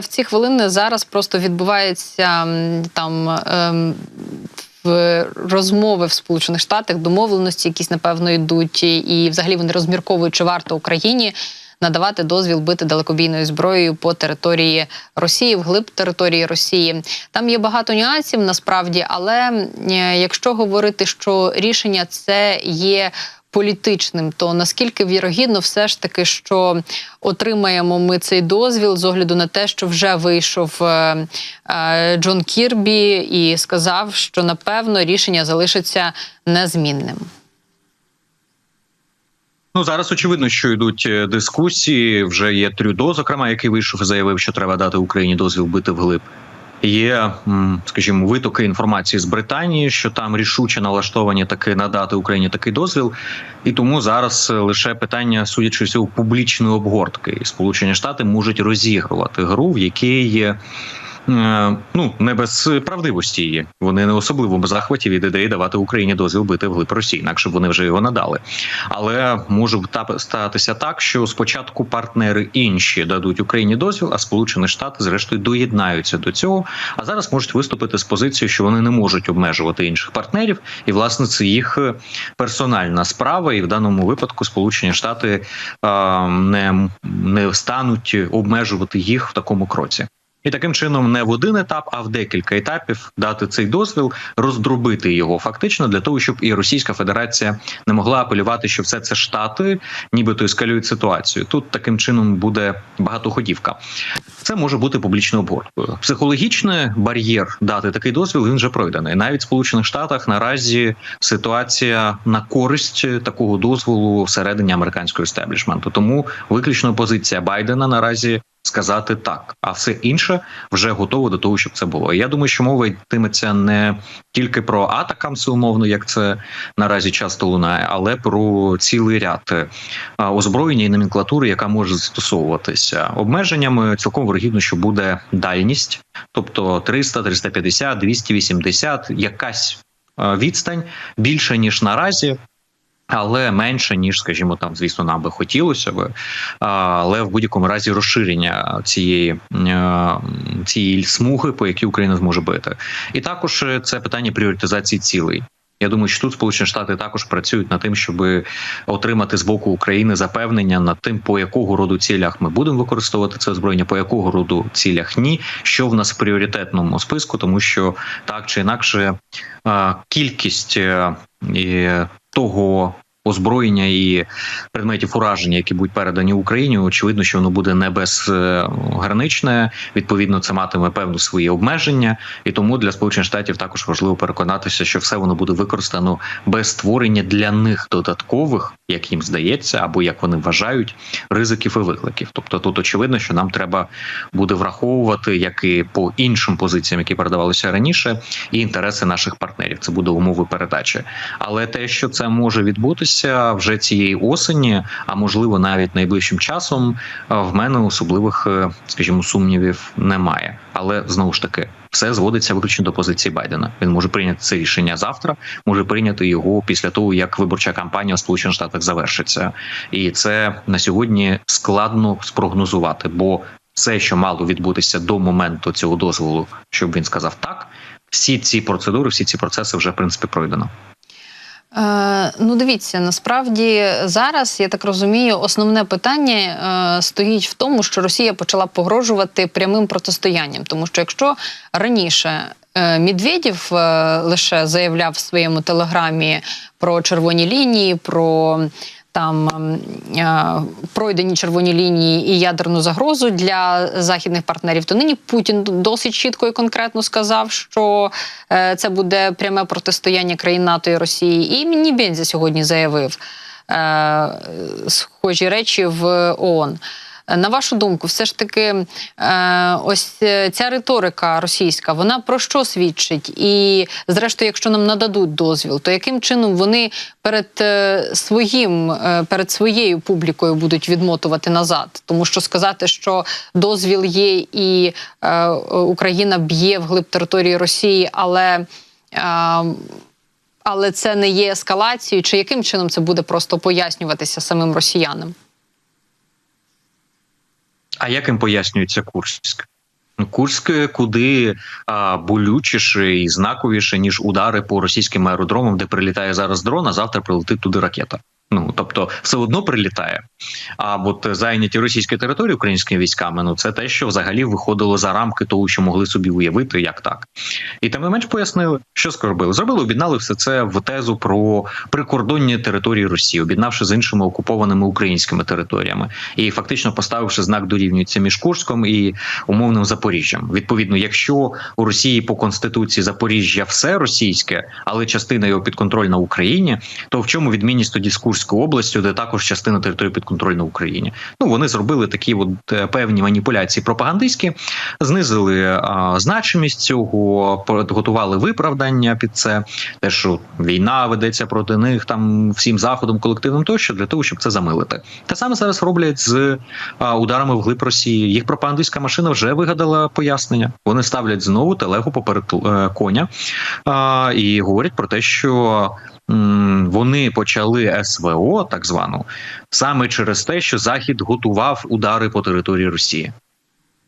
В ці хвилини зараз просто відбувається там ем, в розмови в Сполучених Штатах, домовленості, якісь напевно йдуть, і- взагалі вони розмірковують, чи варто Україні надавати дозвіл бити далекобійною зброєю по території Росії, вглиб території Росії. Там є багато нюансів насправді, але е, якщо говорити, що рішення це є політичним, то наскільки вірогідно все ж таки, що отримаємо ми цей дозвіл з огляду на те, що вже вийшов е, е, Джон Кірбі і сказав, що напевно рішення залишиться незмінним. Ну зараз очевидно, що йдуть е, дискусії. Вже є Трюдо, зокрема, який вийшов і заявив, що треба дати Україні дозвіл бити вглиб. Є, скажімо, витоки інформації з Британії, що там рішуче налаштовані таки надати Україні такий дозвіл, і тому зараз е, лише питання, судячи всього, публічної обгортки. І Сполучені Штати можуть розігрувати гру, в якій Ну не без правдивості її. Вони не особливо захваті від ідеї давати Україні дозвіл бити вглиб Росії, інакше б вони вже його надали. Але може та- статися так, що спочатку партнери інші дадуть Україні дозвіл, а Сполучені Штати зрештою доєднаються до цього. А зараз можуть виступити з позицією, що вони не можуть обмежувати інших партнерів, і власне це їх е, персональна справа. І в даному випадку Сполучені Штати е, не, не стануть обмежувати їх в такому кроці. І таким чином не в один етап, а в декілька етапів дати цей дозвіл, роздробити його фактично для того, щоб і Російська Федерація не могла апелювати, що все це штати, нібито ескалюють ситуацію. Тут таким чином буде багатоходівка. Це може бути публічною обгорткою. Психологічний бар'єр дати такий дозвіл він вже пройдений. Навіть в Сполучених Штатах наразі ситуація на користь такого дозволу всередині американського естеблішменту. Тому виключно позиція Байдена наразі сказати так, а все інше вже готово до того, щоб це було. Я думаю, що мова йтиметься не тільки про атакамси, умовно, як це наразі часто лунає, але про цілий ряд е, озброєння і номенклатури, яка може застосовуватися обмеженнями. Цілком вирогідно, що буде дальність, тобто 300, 350, 280, якась е, відстань більше ніж наразі. Але менше ніж, скажімо, там, звісно, нам би хотілося би, але в будь-якому разі розширення цієї е, цієї смуги, по якій Україна зможе бити, і також е, це питання пріоритизації цілей. Я думаю, що тут Сполучені Штати також працюють над тим, щоб отримати з боку України запевнення над тим, по якого роду цілях ми будемо використовувати це озброєння, по якого роду цілях ні, що в нас в пріоритетному списку, тому що так чи інакше кількість е, того озброєння і предметів ураження, які будуть передані Україні, очевидно, що воно буде не безграничне. Відповідно, це матиме певну свої обмеження, і тому для сполучених штатів також важливо переконатися, що все воно буде використано без створення для них додаткових, як їм здається, або як вони вважають, ризиків і викликів. Тобто, тут очевидно, що нам треба буде враховувати, як і по іншим позиціям, які передавалися раніше, і інтереси наших партнерів. Це буде умови передачі. Але те, що це може відбутися вже цієї осені, а можливо навіть найближчим часом, е, в мене особливих, е, скажімо, сумнівів немає. Але знову ж таки, все зводиться виключно до позиції Байдена. Він може прийняти це рішення завтра, може прийняти його після того, як виборча кампанія у Сполучених Штатах завершиться, і це на сьогодні складно спрогнозувати, бо все, що мало відбутися до моменту цього дозволу, щоб він сказав так, всі ці процедури, всі ці процеси вже в принципі пройдено. Е, ну, дивіться, насправді зараз я так розумію, основне питання е, стоїть в тому, що Росія почала погрожувати прямим протистоянням, тому що якщо раніше е, Медведєв лише заявляв в своєму телеграмі про червоні лінії, про там ем, е, пройдені червоні лінії і ядерну загрозу для західних партнерів, то нині Путін досить чітко і конкретно сказав, що е, це буде пряме протистояння країн НАТО і Росії. І мені Бензі сьогодні заявив е, схожі речі в ООН. На вашу думку, все ж таки, е, ось е, ця риторика російська, вона про що свідчить? І, зрештою, якщо нам нададуть дозвіл, то яким чином вони перед е, своїм, перед своєю публікою будуть відмотувати назад? Тому що сказати, що дозвіл є і Україна б'є вглиб території Росії, але. Але це не є ескалацією, чи яким чином це буде просто пояснюватися самим росіянам? А як їм пояснюється Курськ? Курськ куди а, болючіше і знаковіше, ніж удари по російським аеродромам, де прилітає зараз дрон, а завтра прилетить туди ракета. Ну тобто, все одно прилітає. А от зайняті російські території українськими військами, ну це те, що взагалі виходило за рамки того, що могли собі уявити, як так. І тим не менш пояснили, що зробили. Зробили, об'єднали все це в тезу про прикордонні території Росії, об'єднавши з іншими окупованими українськими територіями, і фактично поставивши знак дорівнюється між Курськом і умовним Запоріжжям. Відповідно, якщо у Росії по конституції Запоріжжя все російське, але частина його підконтрольна Україні, то в чому відмінність тоді з Курською областю, де також частина території підконтрольна Україні? Ну вони зробили такі от е, певні маніпуляції пропагандистські, знизили а, значимість цього, готували виправдання під це, те, що війна ведеться проти них там всім заходом колективним тощо для того, щоб це замилити. Те саме зараз роблять з а, ударами вглиб Росії. Їх пропагандистська машина вже вигадала пояснення. Вони ставлять знову телегу поперед е, коня а, і говорять про те, що. Вони почали СВО, так звану, саме через те, що Захід готував удари по території Росії.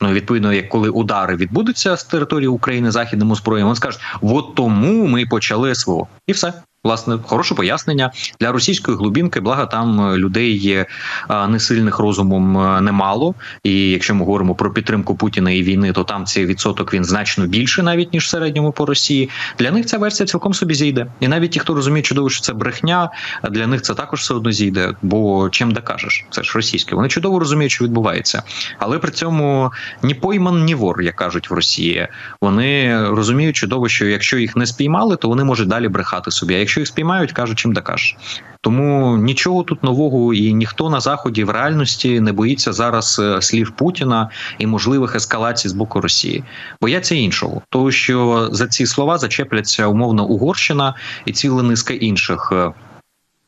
Ну, відповідно, як коли удари відбудуться з території України західним озброєнням, він скаже, от тому ми почали СВО, і все. Власне, хороше пояснення для російської глубінки. Благо там е, людей є а, несильних розумом е, немало. І якщо ми говоримо про підтримку Путіна і війни, то там цей відсоток він значно більше, навіть ніж в середньому по Росії. Для них ця версія цілком собі зійде. І навіть ті, хто розуміє чудово, що це брехня, для них це також все одно зійде. Бо чим докажеш, це ж російське. Вони чудово розуміють, що відбувається, але при цьому ні пойман, ні вор, як кажуть в Росії. Вони розуміють чудово, що якщо їх не спіймали, то вони можуть далі брехати собі. А якщо їх спіймають, кажуть, чим докажеш. Тому нічого тут нового, і ніхто на заході в реальності не боїться зараз е, слів Путіна і можливих ескалацій з боку Росії. Бояться іншого, того що за ці слова зачепляться умовно Угорщина і ціла низка інших. е,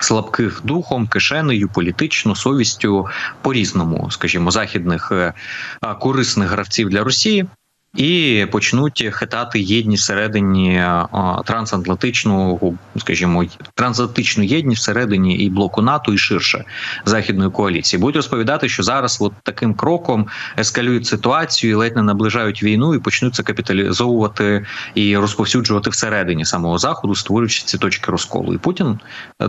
Слабких духом, кишенею, політично, совістю по різному, скажімо, західних е, корисних гравців для Росії, і почнуть хитати єдність всередині трансатлантичного, скажімо, трансатлантичну єдність всередині і блоку НАТО, і ширше західної коаліції. Будуть розповідати, що зараз от таким кроком ескалюють ситуацію, і ледь не наближають війну і почнуть це капіталізовувати і розповсюджувати всередині самого заходу, створюючи ці точки розколу. І Путін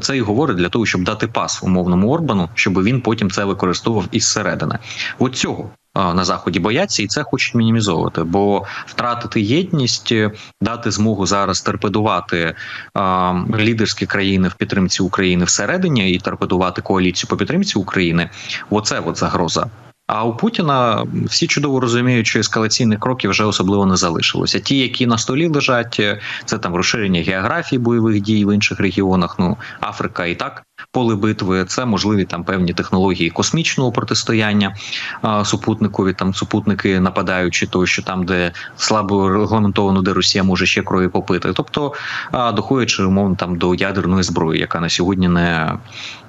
це і говорить для того, щоб дати пас умовному Орбану, щоб він потім це використовував із середини. От цього на заході бояться, і це хочуть мінімізовувати, бо втратити єдність, е, дати змогу зараз торпедувати а, лідерські країни в підтримці України всередині і торпедувати коаліцію по підтримці України. Оце от загроза. А у Путіна всі чудово розуміють, що ескалаційних кроків вже особливо не залишилося. Ті, які на столі лежать, е, це там розширення географії бойових дій в інших регіонах. Ну Африка і так поле битви. Це можливі там певні технології космічного протистояння а, супутникові. Там супутники нападаючи, то що там, де слабо регламентовано, де Росія може ще крові попити. Тобто, а, доходячи умовно там до ядерної зброї, яка на сьогодні не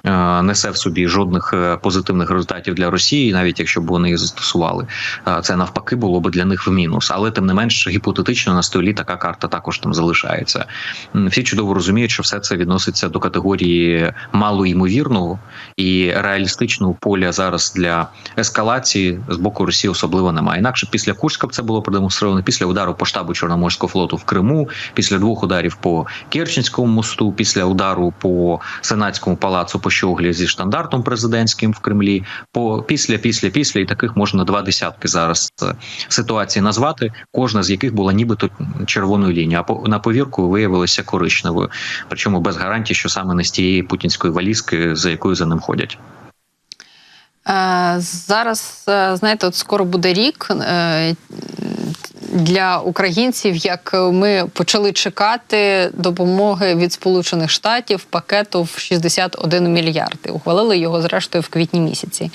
е, несе в собі жодних е, позитивних результатів для Росії, навіть якщо б вони їх застосували, Е, це навпаки було б для них в мінус. Але тим не менш гіпотетично на столі така карта також там залишається. Всі чудово розуміють, що все це відноситься до категорії малоймовірного і реалістичного поля зараз для ескалації з боку Росії особливо немає. Інакше після Курська б це було продемонстровано після удару по штабу Чорноморського флоту в Криму, після двох ударів по Керченському мосту, після удару по Сенатському палацу по щоглі зі штандартом президентським в Кремлі. По після, після, після і таких можна два десятки зараз е, ситуацій назвати. Кожна з яких була нібито червоною лінією, а на повірку виявилася коричневою. Причому без гарантії, що саме не з тієї путінської валізки, за якою за ним ходять. Е, Зараз, е, знаєте, от скоро буде рік для українців, як ми почали чекати допомоги від Сполучених Штатів пакету в 61 мільярд. Ухвалили його зрештою в квітні місяці.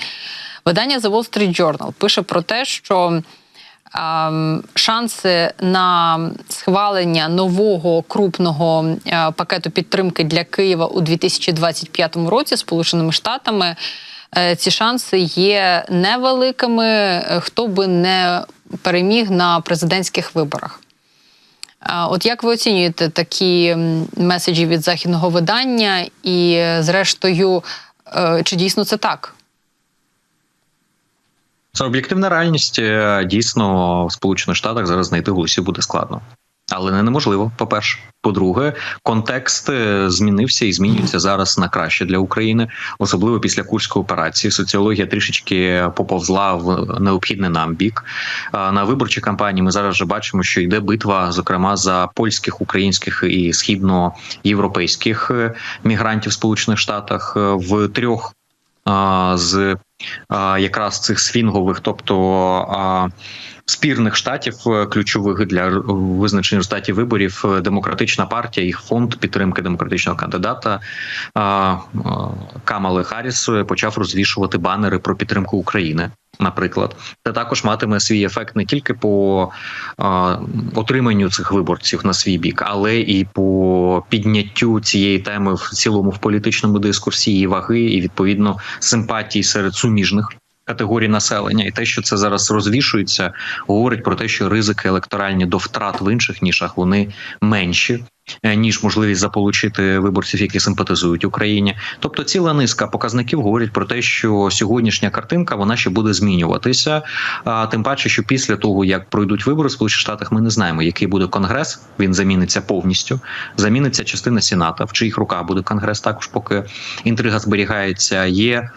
Видання The Wall Street Journal пише про те, що ем, шанси на схвалення нового крупного е, пакету підтримки для Києва у 2025 році Сполученими Штатами е, ці шанси є невеликими, е, хто би не переміг на президентських виборах. От як ви оцінюєте такі меседжі від західного видання, і, зрештою, е, чи дійсно це так? Це об'єктивна реальність. Е, Дійсно, в Сполучених Штатах зараз знайти голосів буде складно. Але не неможливо, по-перше. По-друге, контекст е, змінився і змінюється зараз на краще для України, особливо після курської операції. Соціологія трішечки поповзла в необхідний нам бік. На виборчій кампанії ми зараз вже бачимо, що йде битва, зокрема за польських, українських і східноєвропейських е, мігрантів в Сполучених Штатах е, в трьох з якраз цих свінгових, тобто спірних штатів, е, ключових для визначення результатів виборів, е, демократична партія, їх фонд підтримки демократичного кандидата а, Камали Харріс е, почав розвішувати банери про підтримку України. Наприклад, це також матиме свій ефект не тільки по а, отриманню цих виборців на свій бік, але і по підняттю цієї теми в цілому в політичному дискурсі її ваги і відповідно симпатії серед суміжних категорій населення. І те, що це зараз розвішується, говорить про те, що ризики електоральні до втрат в інших нішах вони менші. Е, Ніж можливість заполучити виборців, які симпатизують Україні, тобто ціла низка показників говорять про те, що сьогоднішня картинка вона ще буде змінюватися. Тим паче, що після того як пройдуть вибори в Сполучених Штатах, ми не знаємо, який буде конгрес. Він заміниться повністю. Заміниться частина сената, в чиїх руках буде конгрес. Також поки інтрига зберігається. Є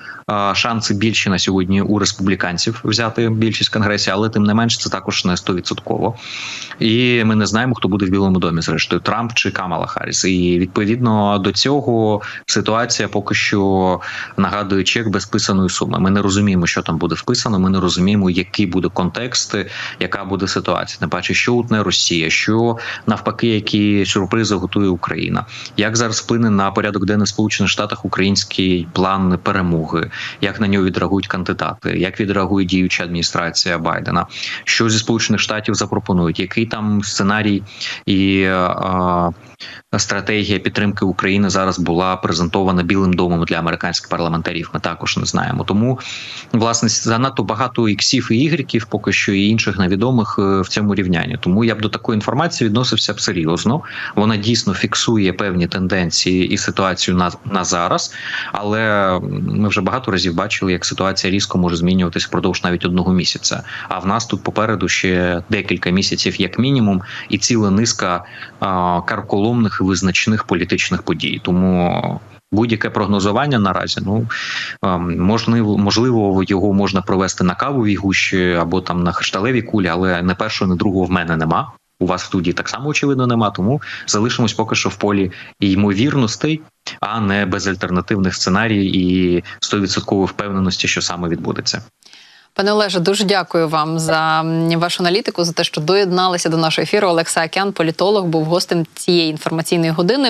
шанси більші на сьогодні у республіканців взяти більшість конгресі, але тим не менш це також не 100%. І ми не знаємо, хто буде в Білому домі, зрештою Трамп чи Камала Харріс. І відповідно до цього ситуація поки що нагадує чек без писаної суми. Ми не розуміємо, що там буде вписано. Ми не розуміємо, який буде контекст, яка буде ситуація. Не бачить, що утне Росія, що навпаки, які сюрпризи готує Україна. Як зараз вплине на порядок денний Сполучених Штатах український план перемоги, як на нього відреагують кандидати, як відреагує діюча адміністрація Байдена, що зі сполучених штатів запропонують, який там сценарій і е, стратегія підтримки України зараз була презентована Білим домом для американських парламентарів. Ми також не знаємо. Тому власне занадто багато іксів і ігріків, поки що і інших невідомих е, в цьому рівнянні. Тому я б до такої інформації відносився б серйозно. Вона дійсно фіксує певні тенденції і ситуацію на, на зараз. Але ми вже багато разів бачили, як ситуація різко може змінюватися впродовж навіть одного місяця. А в нас тут попереду ще декілька місяців, як мінімум, і ціла низка а, карколомних і визначних політичних подій. Тому. Будь-яке прогнозування наразі, ну ем, можливо, можливо, його можна провести на кавовій гущі або там на кришталевій кулі, але не першого, не другого в мене нема. У вас в студії так само очевидно нема. Тому залишимось поки що в полі ймовірностей, а не безальтернативних сценаріїв і 100% впевненості, що саме відбудеться. Пане Олеже, дуже дякую вам за вашу аналітику, за те, що доєдналися до нашого ефіру. Олекса Акян, політолог, був гостем цієї інформаційної години.